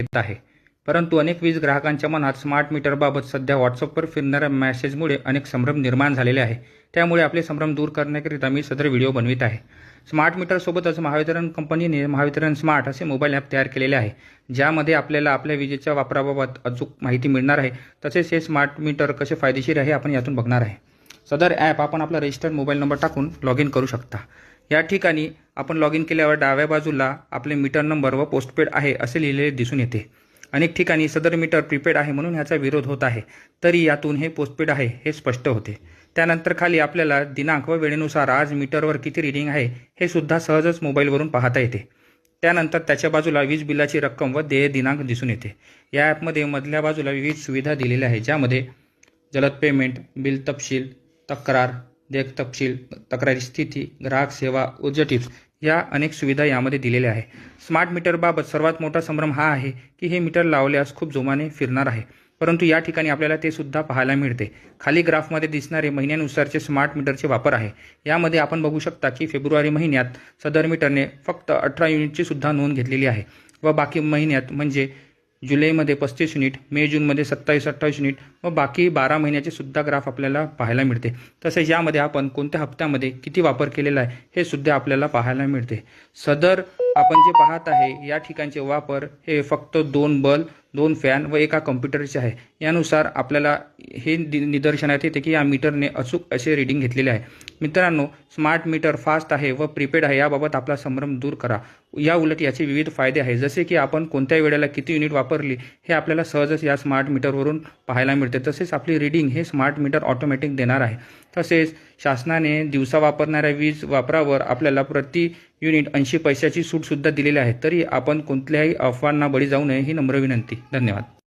येत आहे. परंतु अनेक वीज ग्राहकांच्या मनात स्मार्ट मीटरबाबत सध्या व्हॉट्सअपवर फिरणाऱ्या मॅसेजमुळे अनेक संभ्रम निर्माण झालेले आहे. त्यामुळे आपले संभ्रम दूर करण्याकरिता मी सदर व्हिडिओ बनवित आहे. स्मार्ट मीटरसोबतच महावितरण कंपनीने महावितरण स्मार्ट असे मोबाईल ॲप तयार केलेले आहे. ज्यामध्ये आपल्याला आपल्या विजेच्या वापराबाबत अचूक माहिती मिळणार आहे. तसेच हे स्मार्ट मीटर कसे फायदेशीर आहे आपण यातून बघणार आहे. सदर ॲप आपण आपला रजिस्टर्ड मोबाईल नंबर टाकून लॉग इन करू शकता. या ठिकाणी आपण लॉग इन केल्यावर डाव्या बाजूला आपले मीटर नंबर व पोस्टपेड आहे असे लिहिलेले दिसून येते. अनेक ठिकाणी सदर मीटर प्रीपेड आहे म्हणून ह्याचा विरोध होत आहे. तरी यातून हे पोस्टपेड आहे हे स्पष्ट होते. त्यानंतर खाली आपल्याला दिनांक व वेळेनुसार आज मीटरवर किती रिडिंग आहे हे सुद्धा सहजच मोबाईलवरून पाहता येते. त्यानंतर त्याच्या बाजूला वीज बिलाची रक्कम व देय दिनांक दिसून येते. या ॲपमध्ये मधल्या बाजूला विविध सुविधा दिलेल्या आहेत ज्यामध्ये जलद पेमेंट बिल तपशील तक्रार देयक तपशील तक्रारी स्थिती ग्राहक सेवा ऊर्जा टिप्स या अनेक सुविधा यामध्ये दिलेल्या आहे स्मार्ट मीटरबाबत सर्वात मोठा संभ्रम हा आहे की हे मीटर लावल्यास खूप जोमाने फिरणार आहे. परंतु या ठिकाणी आपल्याला ते सुद्धा पाहायला मिळते. खाली ग्राफमध्ये दिसणारे महिन्यानुसारचे स्मार्ट मीटरचे वापर आहे. यामध्ये आपण बघू शकता की फेब्रुवारी महिन्यात सदर मीटरने फक्त अठरा युनिटची सुद्धा नोंद घेतलेली आहे व बाकी महिन्यात म्हणजे जुलैमध्ये पस्तीस युनिट मे जूनमध्ये सत्तावीस अठ्ठावीस युनिट व बाकी बारा महिन्याचे सुद्धा ग्राफ आपल्याला पाहायला मिळते. तसेच यामध्ये आपण कोणत्या हप्त्यामध्ये किती वापर केलेला आहे हे सुद्धा आपल्याला पाहायला मिळते. सदर आपण जे पाहत आहे या ठिकाणचे वापर हे फक्त दोन बल दोन फॅन व एका कम्प्युटरचे आहे. यानुसार आपल्याला हे निदर्शनात येते की या मीटरने अचूक असे रिडिंग घेतलेले आहे. मित्रांनो स्मार्ट मीटर फास्ट आहे व प्रीपेड आहे याबाबत आपला संभ्रम दूर करा. या उलट याचे विविध फायदे आहे. जसे की आपण कोणत्या वेळेला किती युनिट वापरली हे आपल्याला सहजच या स्मार्ट मीटरवरून पाहायला मिळते. तसेच आपली रिडिंग हे स्मार्ट मीटर ऑटोमॅटिक देणार आहे. तसेच शासनाने दिवसा वापरणाऱ्या वीज वापरावर आपल्याला प्रति युनिट ऐंशी पैशाची सूटसुद्धा दिलेली आहे. तरी आपण कोणत्याही अफवांना बळी जाऊ नये ही नम्र विनंती. धन्यवाद.